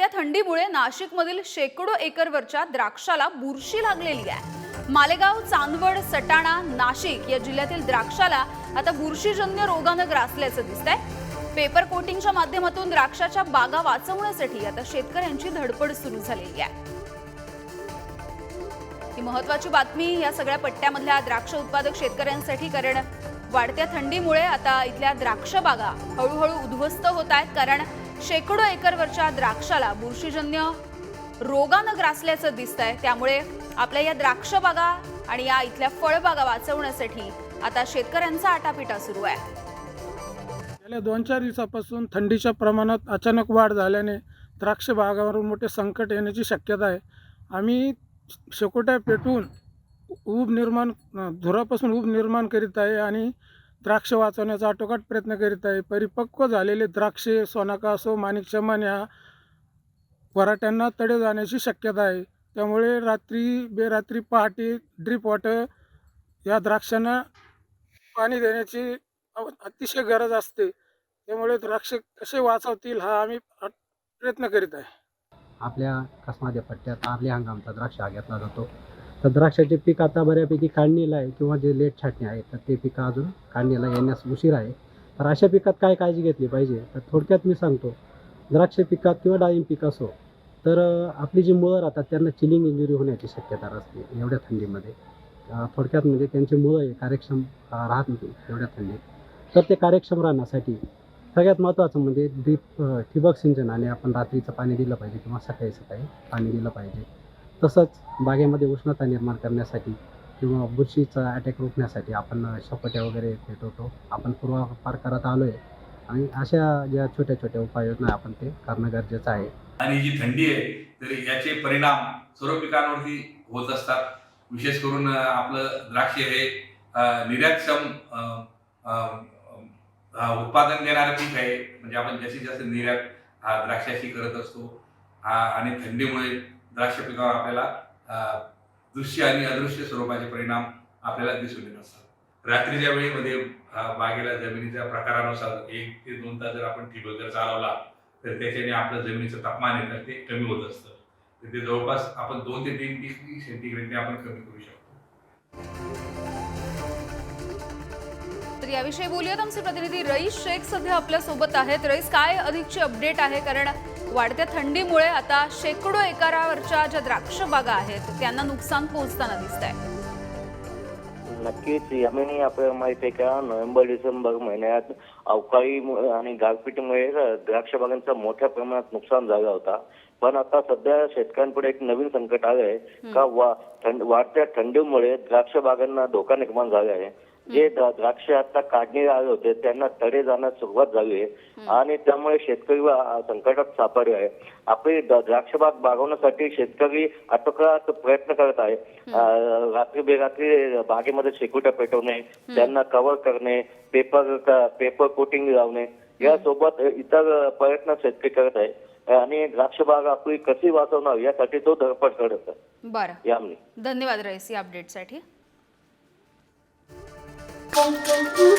वाढत्या थंडीमुळे नाशिकमधील शेकडो एकरवरच्या द्राक्षाला बुरशी लागलेली आहे. मालेगाव चांदवड सटाणा नाशिक या जिल्ह्यातील द्राक्षाला आता बुरशीजन्य रोगानं ग्रासल्याचं दिसतंय. पेपर कोटिंगच्या माध्यमातून द्राक्षाच्या बागा वाचवण्यासाठी आता शेतकऱ्यांची धडपड सुरू झालेली आहे. ही महत्वाची बातमी या सगळ्या पट्ट्यामधल्या द्राक्ष उत्पादक शेतकऱ्यांसाठी कारण वाढत्या थंडीमुळे आता इथल्या द्राक्ष बागा हळूहळू उद्ध्वस्त होत आहेत. कारण शेकडो एकरवरच्या द्राक्षाला बुरशीजन्य रोगानं ग्रासल्याचं दिसत आहे त्यामुळे आपल्या या द्राक्ष बागा आणि या इथल्या फळबागा वाचवण्यासाठी आता शेतकऱ्यांचा आटापिटा सुरू आहे. गेल्या दोन चार दिवसापासून थंडीच्या प्रमाणात अचानक वाढ झाल्याने द्राक्ष बागावर मोठे संकट येण्याची शक्यता आहे. आम्ही शेकोट्या पेटवून ऊब निर्माण धुरापासून ऊब निर्माण करीत आहे आणि द्राक्ष वाचवण्याचा आटोकाट प्रयत्न करीत आहे. परिपक्व झालेले द्राक्षे सोनाका असो माणिक चमन या वराट्यांना तडे जाण्याची शक्यता आहे. त्यामुळे रात्री बेरात्री पहाटे ड्रीप वॉटर या द्राक्षांना पाणी देण्याची अतिशय गरज असते. त्यामुळे द्राक्ष कसे वाचवतील हा आम्ही प्रयत्न करीत आहे. आपल्या कसमाच्या पट्ट्यात आपल्या हंगामचा द्राक्ष हा घेतला जातो. तर द्राक्षाचे पीक आता बऱ्यापैकी काढणीला आहे किंवा जे लेट छाटणी आहे तर ते पिकं अजून काढणीला येण्यास उशीर आहे. तर अशा पिकात काय काळजी घेतली पाहिजे? तर थोडक्यात मी सांगतो द्राक्ष पिकात किंवा डाळिंब पीक असो तर आपली जी मुळं राहतात त्यांना चिलिंग इंजुरी होण्याची शक्यता असते एवढ्या थंडीमध्ये. थोडक्यात म्हणजे त्यांची मुळं हे कार्यक्षम राहत नाही एवढ्या थंडीत. तर ते कार्यक्षम राहण्यासाठी सगळ्यात महत्त्वाचं म्हणजे ड्रीप ठिबक सिंचनाने आपण रात्रीचं पाणी दिलं पाहिजे किंवा सकाळी सकाळी पाणी दिलं पाहिजे. तसंच बागेमध्ये उष्णता निर्माण करण्यासाठी किंवा बुरशीचा अटॅक रोखण्यासाठी आपण शपट्या वगैरे पेटवतो आपण पूर्वापार करत आलो आहे आणि अशा ज्या छोट्या छोट्या उपाययोजना आपण ते करणं गरजेचं आहे. आणि जी थंडी आहे तर याचे परिणाम सर्व पिकांवरती होत असतात. विशेष करून आपलं द्राक्ष हे निर्यातक्षम उत्पादन देणारं पीक आहे. म्हणजे आपण जास्तीत जास्त निर्यात द्राक्षाशी करत असतो. आणि थंडीमुळे द्राक्ष पिकावर आपल्याला दृश्य आणि अदृश्य स्वरूपाचे परिणाम आपल्याला दिसून येत असतात. रात्रीच्या वेळेमध्ये बागेला जमिनीच्या प्रकारानुसार एक ते दोन तास जर आपण ठिबक जर चालवला तर त्याच्याने आपलं जमिनीचं तापमान आहे तर ते कमी होत असतं. तर ते जवळपास आपण दोन ते तीन डिग्री सेंटीग्रेडने आपण कमी करू शकतो. याविषयी बोलूयात. आमचे प्रतिनिधी रईस शेख सध्या आपल्यासोबत आहेत. रईस काय अधिकची अपडेट आहे? कारण वाढत्या थंडीमुळे आता शेकडो एकरावरच्या ज्या द्राक्ष बागा आहेत त्यांना नुकसान पोहोचताना दिसत आहे नक्कीच. यामिनी आपल्याला माहिती आहे का नोव्हेंबर डिसेंबर महिन्यात अवकाळी आणि गारपिटीमुळे द्राक्ष बागांचं मोठ्या प्रमाणात नुकसान झालं होता. पण आता सध्या शेतकऱ्यांपुढे एक नवीन संकट आलं आहे का वा थंड वाढत्या थंडीमुळे द्राक्ष बागांना धोका निर्माण झाला आहे. जे द्रा- द्राक्ष आता काढणीला आले होते त्यांना तडे जाण्यास सुरुवात झाली आहे. आणि त्यामुळे शेतकरी संकटात सापडले आहे. आपली द्राक्ष बाग बागवण्यासाठी शेतकरी आटोकाट प्रयत्न करत आहे. रात्री बेरात्री बागेमध्ये शेकोट्या पेटवणे त्यांना कव्हर करणे पेपर पेपर कोटिंग लावणे. यासोबत इतर प्रयत्न शेतकरी करत आहे. आणि द्राक्ष बाग आपली कशी वाचवणार यासाठी तो धडपड करत आहे. बरं. धन्यवाद रईस या अपडेटसाठी Thank you.